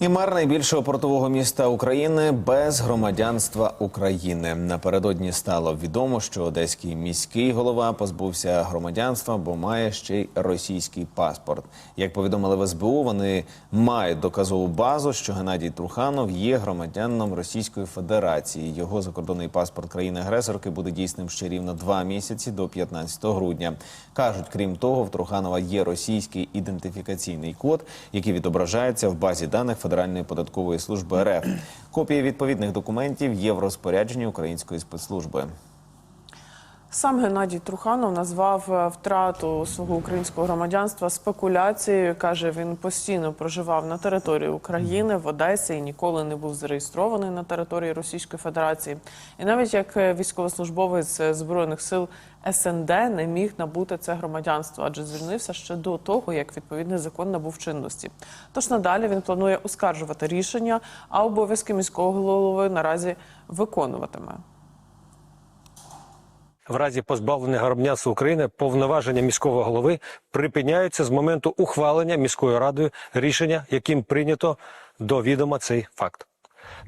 І мер найбільшого портового міста України без громадянства України. Напередодні стало відомо, що одеський міський голова позбувся громадянства, бо має ще й російський паспорт. Як повідомили в СБУ, вони мають доказову базу, що Геннадій Труханов є громадянином Російської Федерації. Його закордонний паспорт країни-агресорки буде дійсним ще рівно два місяці до 15 грудня. кажуть, крім того, в Труханова є російський ідентифікаційний код, який відображається в базі даних Федеральної податкової служби РФ. Копії відповідних документів є в розпорядженні української спецслужби. Сам Геннадій Труханов назвав е, втрату свого українського громадянства спекуляцією. каже, він постійно проживав на території України в Одесі і ніколи не був зареєстрований на території Російської Федерації. І навіть як е, військовослужбовець е, збройних сил СНД не міг набути це громадянство, адже звільнився ще до того, як відповідний закон набув чинності. Тож надалі він планує оскаржувати рішення, а обов'язки міського голови наразі виконуватиме. В разі позбавлення громадянства України повноваження міського голови припиняються з моменту ухвалення міською радою рішення, яким прийнято до відома цей факт.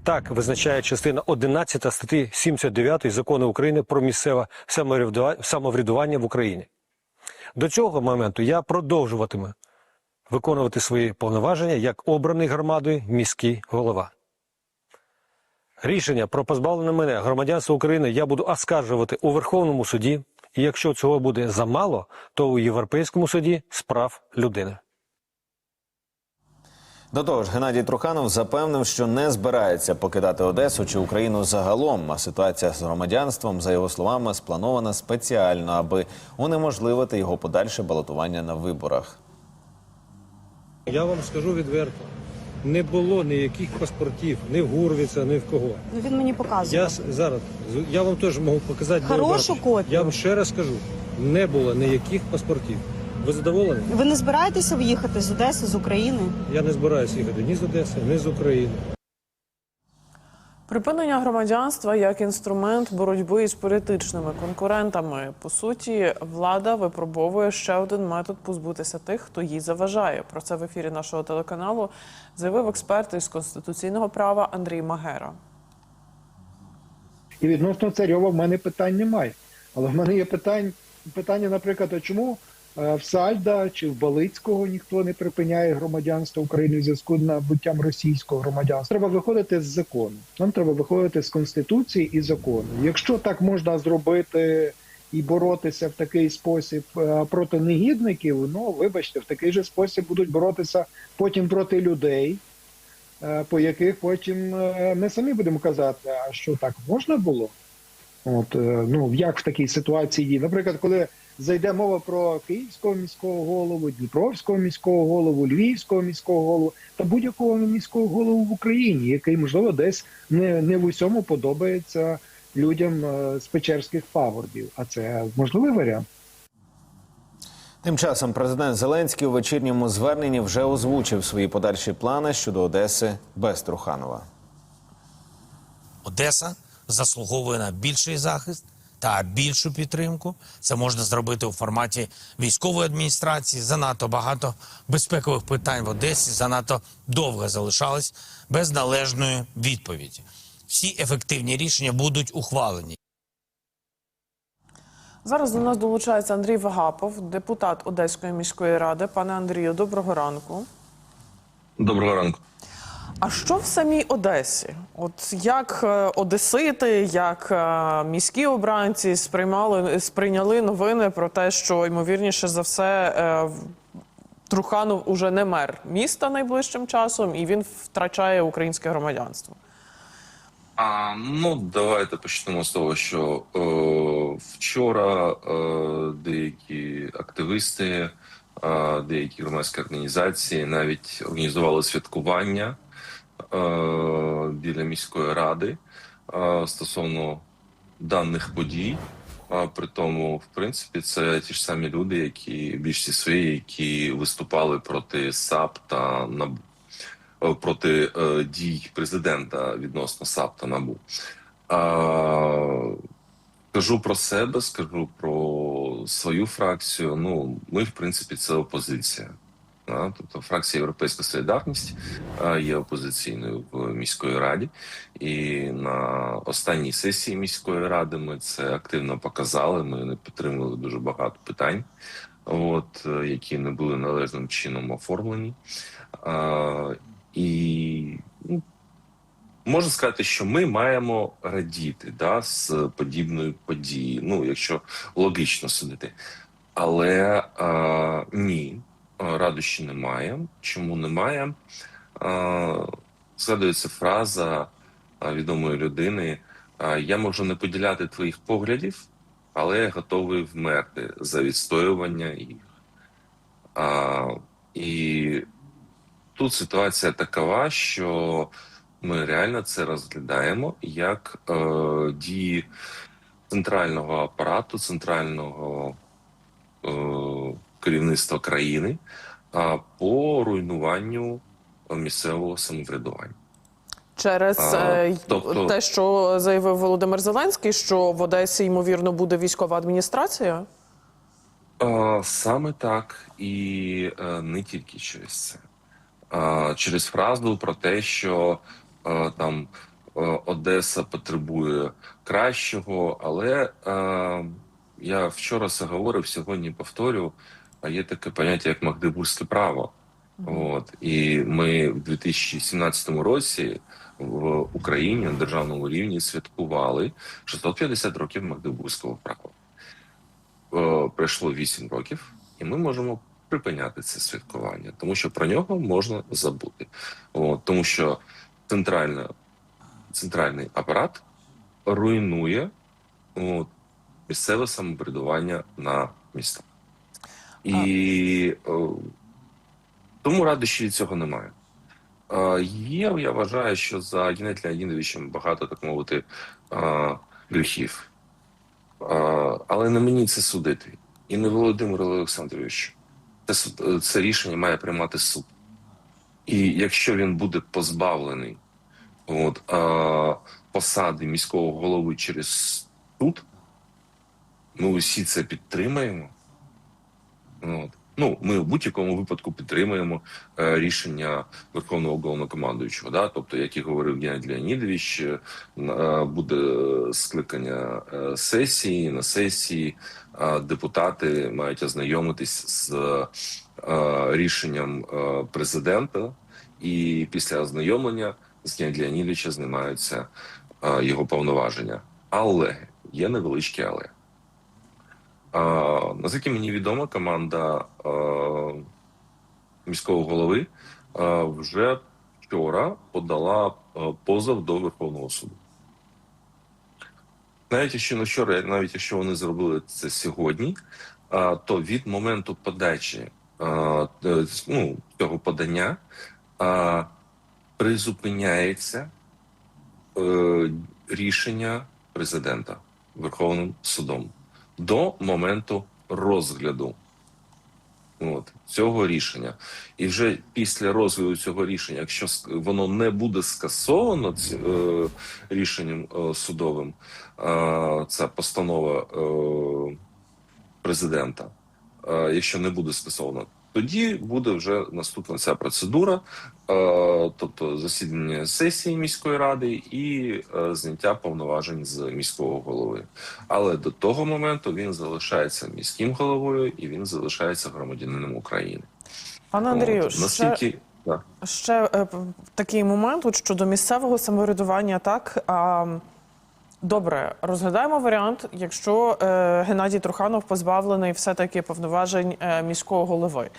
Так визначає частина 11 статті 79 закону України про місцеве самоврядування в Україні. До цього моменту я продовжуватиму виконувати свої повноваження як обраний громадою міський голова. Рішення про позбавлення мене громадянства України я буду оскаржувати у Верховному суді, і якщо цього буде замало, то у Європейському суді з прав людини. До того ж, Геннадій Труханов запевнив, що не збирається покидати Одесу чи Україну загалом. А ситуація з громадянством, за його словами, спланована спеціально, аби унеможливити його подальше балотування на виборах. Я вам скажу відверто: не було ніяких паспортів, ні в Гурвіца, ні в кого. Ну він мені показує. Я с- зараз я вам теж можу показати. Хорошу багато. копію. Я вам ще раз кажу, не було ніяких паспортів. Ви задоволені? Ви не збираєтеся виїхати з Одеси, з України? Я не збираюся їхати ні з Одеси, ні з України. Припинення громадянства як інструмент боротьби із політичними конкурентами. По суті, влада випробовує ще один метод позбутися тих, хто їй заважає. Про це в ефірі нашого телеканалу заявив експерт із конституційного права Андрій Магера. І відносно Царьова в мене питань немає. Але в мене є питань, питання, наприклад, чому в Сальда чи в Балицького ніхто не припиняє громадянство України в зв'язку з набуттям російського громадянства? Треба виходити з закону. Нам треба виходити з конституції і закону. Якщо так можна зробити і боротися в такий спосіб е, проти негідників, ну вибачте, в такий же спосіб будуть боротися потім проти людей е, по яких потім е, ми самі будемо казати, а що так можна було? От е, ну як в такій ситуації? Наприклад, коли зайде мова про київського міського голову, Дніпровського міського голову, Львівського міського голову та будь-якого міського голову в Україні, який можливо десь не, не в усьому подобається людям е, з Печерських пагорбів. А це можливий варіант. Тим часом президент Зеленський у вечірньому зверненні вже озвучив свої подальші плани щодо Одеси без Труханова. Одеса заслуговує на більший захист та більшу підтримку. Це можна зробити у форматі військової адміністрації. Занадто багато безпекових питань в Одесі занадто довго залишались без належної відповіді. Всі ефективні рішення будуть ухвалені. Зараз до нас долучається Андрій Вагапов, депутат Одеської міської ради. Пане Андрію, доброго ранку. Доброго ранку. А що в самій Одесі? От як е, одесити, як е, міські обранці сприймали сприйняли новини про те, що ймовірніше за все е, Труханов уже не мер міста найближчим часом, і він втрачає українське громадянство. А, ну, давайте почнемо з того, що е, вчора е, деякі активісти, е, деякі громадські організації навіть організували святкування біля міської ради е, стосовно даних подій. А при тому, в принципі, це ті ж самі люди, які більшість свої, які виступали проти САП та НАБУ. е, проти е, дій президента відносно САП та НАБУ. А, Скажу про себе, скажу про свою фракцію. Ну, ми, в принципі, це опозиція. Тобто фракція Європейська Солідарність є опозиційною в міської раді, і на останній сесії міської ради ми це активно показали. Ми не підтримували дуже багато питань, от е, які не були належним чином оформлені. А, і ну, можна сказати, що ми маємо радіти да, з подібної події. Ну, якщо логічно судити. Але а, ні, радощі немає. Чому немає? А, згадується фраза відомої людини: Я можу не поділяти твоїх поглядів, але я готовий вмерти за відстоювання їх. І тут ситуація такова, що ми реально це розглядаємо як е, дії центрального апарату, центрального е, керівництва країни по руйнуванню місцевого самоврядування. Через А, е, тобто- те, що заявив Володимир Зеленський, що в Одесі ймовірно буде військова адміністрація. А, саме так, і е, не тільки через це. А, через фразу про те, що е, там Одеса потребує кращого, але я вчора це говорив, сьогодні повторю. А є таке поняття як Магдебурзьке право. От і ми в 2017 році в Україні на державному рівні святкували 650 років Магдебурзького права. Е, Пройшло 8 років, і ми можемо припиняти це святкування, тому що про нього можна забути. От, тому що центральна, центральний апарат руйнує от, місцеве самоврядування на містах. І е, тому радощі від цього немає. Е, Є, я вважаю, що за Геннадієм Леонідовичем багато, так мовити, е, гріхів. Але не мені це судити. І не Володимиру Олександровичу. Це, це рішення має приймати суд. І якщо він буде позбавлений от, е, посади міського голови через суд, ми усі це підтримаємо. От. Ну, ми в будь-якому випадку підтримуємо е, рішення Верховного головнокомандуючого. Да? Тобто, як і говорив Геннадій Леонідович, е, е, буде скликання е, сесії. На сесії е, депутати мають ознайомитись з е, рішенням е, президента, і після ознайомлення з Геннадія Леонідовича знімаються е, його повноваження. Але є невеличке але. Наскільки мені відомо, команда міського голови вже вчора подала позов до Верховного суду. Навіть якщо не вчора, навіть якщо вони зробили це сьогодні, то від моменту подачі е, ну, цього подання призупиняється е, рішення президента Верховним судом до моменту розгляду от, цього рішення. І вже після розгляду цього рішення, якщо воно не буде скасовано ці, е, рішенням е, судовим, е, ця постанова е, президента, е, якщо не буде скасовано, тоді буде вже наступна ця процедура, е, тобто засідання сесії міської ради і е, зняття повноважень з міського голови. Але до того моменту він залишається міським головою і він залишається громадянином України. Пане Андрію, От, ще, наскільки да. ще е, такий момент от щодо місцевого самоврядування, так. А, Добре, розглядаємо варіант, якщо е, Геннадій Труханов позбавлений все-таки повноважень е, міського голови.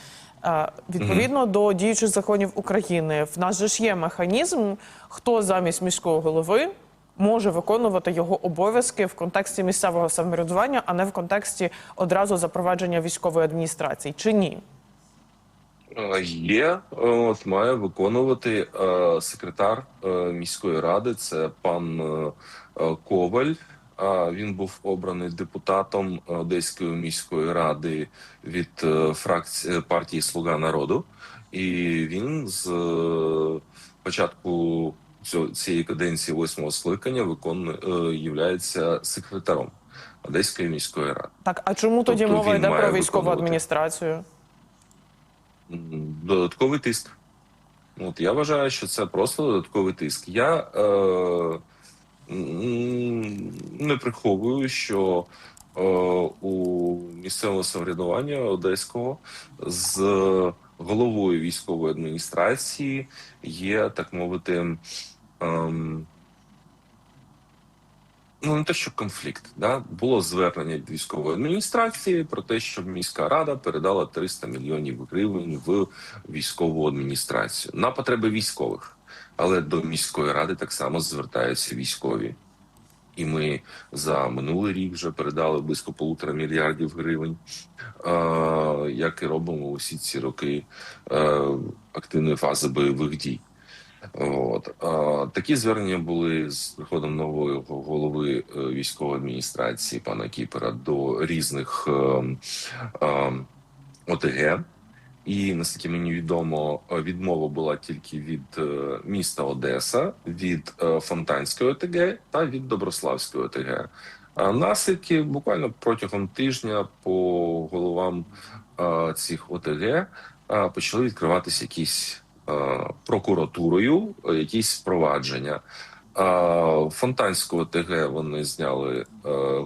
Е, відповідно до діючих законів України, в нас же ж є механізм, хто замість міського голови може виконувати його обов'язки в контексті місцевого самоврядування, а не в контексті одразу запровадження військової адміністрації, чи ні? Є, от має виконувати е, секретар е, міської ради. Це пан е, Коваль. А він був обраний депутатом Одеської міської ради від фракції партії Слуга народу, і він з початку цієї каденції восьмого скликання виконує являється секретаром Одеської міської ради. Так, а чому тоді Тобто мова йде про військову виконувати. адміністрацію? Додатковий тиск. От я вважаю, що це просто додатковий тиск. Я е, не приховую, що е, у місцевого самоврядування одеського з головою військової адміністрації є, так мовити, ем, ну не те, що конфлікт. Да? Було звернення від військової адміністрації про те, щоб міська рада передала 300 мільйонів гривень в військову адміністрацію на потреби військових. Але до міської ради так само звертаються військові. І ми за минулий рік вже передали близько полутора мільярдів гривень, як і робимо усі ці роки е, активної фази бойових дій. От такі звернення були з приходом нового голови е, військової адміністрації пана Кіпера до різних е, е, ОТГ. І наскільки мені відомо, відмова була тільки від міста Одеса, від Фонтанської ОТГ та від Доброславської ОТГ. Наслідки буквально протягом тижня по головам цих ОТГ почали відкриватися якісь прокуратурою, е, якісь провадження. А Фонтанську ОТГ вони зняли е,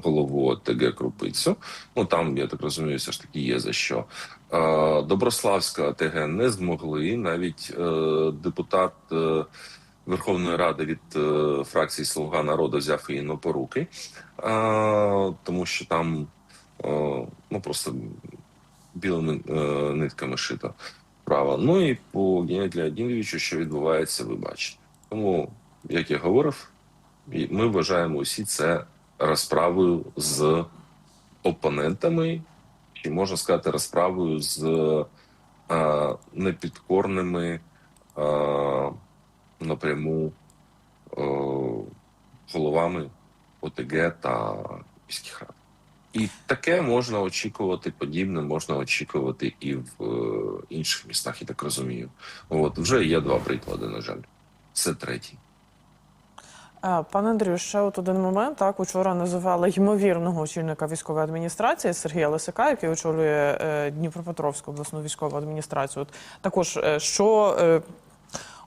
голову ОТГ Крупицю. Ну там я так розумію, все ж таки є за що. Е, Доброславська ОТГ не змогли. Навіть е, депутат е, Верховної Ради від е, фракції Слуга народу взяв її на поруки, е, тому що там е, ну просто білими е, нитками шито право. Ну і по Геннадію Леонідовичу, що відбувається, ви бачите. Тому, як я говорив, ми вважаємо усі це розправою з опонентами, чи можна сказати, розправою з е, непідкорними е, напряму е, головами ОТГ та міських рад. І таке можна очікувати, подібне можна очікувати і в е, інших містах, я так розумію. От вже є два приклади, на жаль. Це третій. Пане Андрію, ще от один момент. Так, учора називали ймовірного очільника військової адміністрації Сергія Лисика, який очолює е, Дніпропетровську обласну військову адміністрацію. От також е, що е,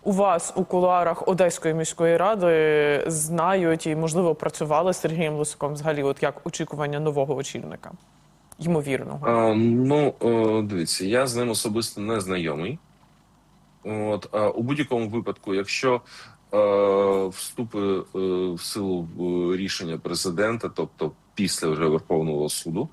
у вас у кулуарах Одеської міської ради знають і, можливо, працювали з Сергієм Лисиком взагалі, от як очікування нового очільника? Ймовірного. А, ну, е, дивіться, я з ним особисто не знайомий. От, а у будь-якому випадку, якщо е, вступить е, в силу е, рішення президента, тобто після вже Верховного суду,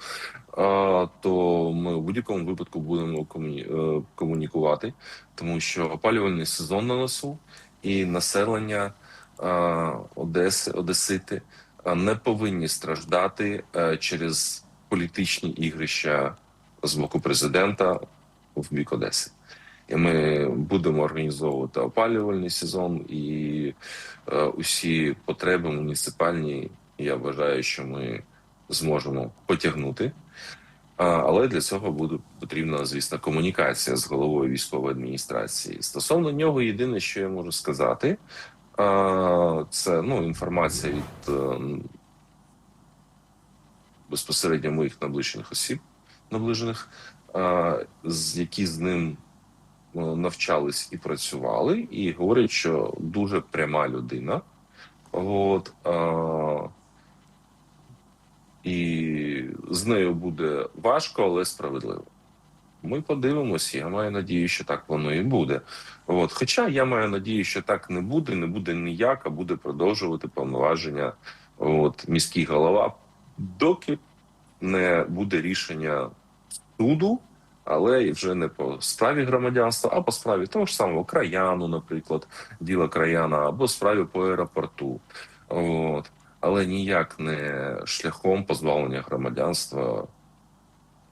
то ми у будь-якому випадку будемо комуні- е, комунікувати, тому що опалювальний сезон на носу і населення е, Одеси, Одесити е, не повинні страждати через політичні ігрища з боку президента в бік Одеси. І ми будемо організовувати опалювальний сезон і е, усі потреби муніципальні. Я вважаю, що ми зможемо потягнути. Але для цього буде потрібна, звісно, комунікація з головою військової адміністрації. Стосовно нього, єдине, що я можу сказати, це ну, інформація від е, безпосередньо моїх наближених осіб, наближених, які з ним е, навчались і працювали, і говорять, що дуже пряма людина. От, і з нею буде важко, але справедливо. Ми подивимося. Я маю надію, що так воно і буде. От, хоча я маю надію, що так не буде, не буде ніяк, а буде продовжувати повноваження от, міський голова, доки не буде рішення суду, але вже не по справі громадянства, а по справі того ж самого краяну, наприклад, діла краяна, або справі по аеропорту. От. Але ніяк не шляхом позбавлення громадянства